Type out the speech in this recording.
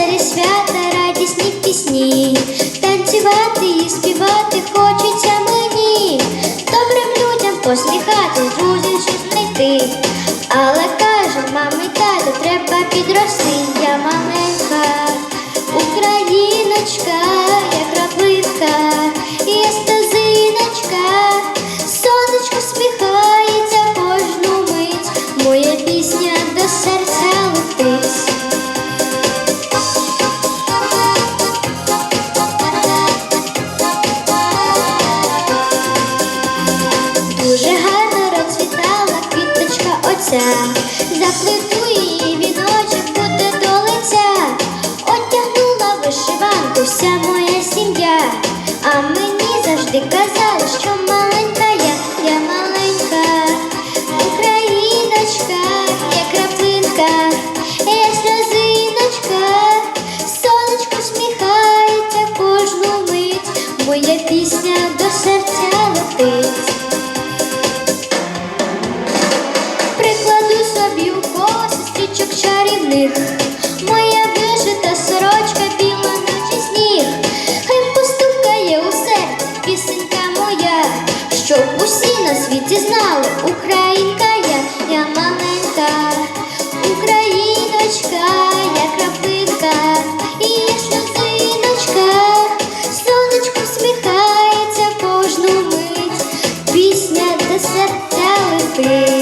Я свята, радісні пісні, танцювати і співати хочеться мені, добрим людям посміхати, друзів знайти. Але кажу, мами, тату, треба підрости. сонця, заплетує віночок буде до одягнула вишиванку вся моя сім'я, а мені завжди казали, що маленька я, я маленька, Україночка, я крапинка, я сльозиночка, сонечко сміхається кожну мить, моя пісня до серця летить. собі у чарівних, моя вишита сорочка біла наче сніг, хай постукає у пісенька моя, щоб усі на світі знали, Українка я, маленька, Україночка, я крапинка, і я сонечко всміхається кожну мить, пісня до серця.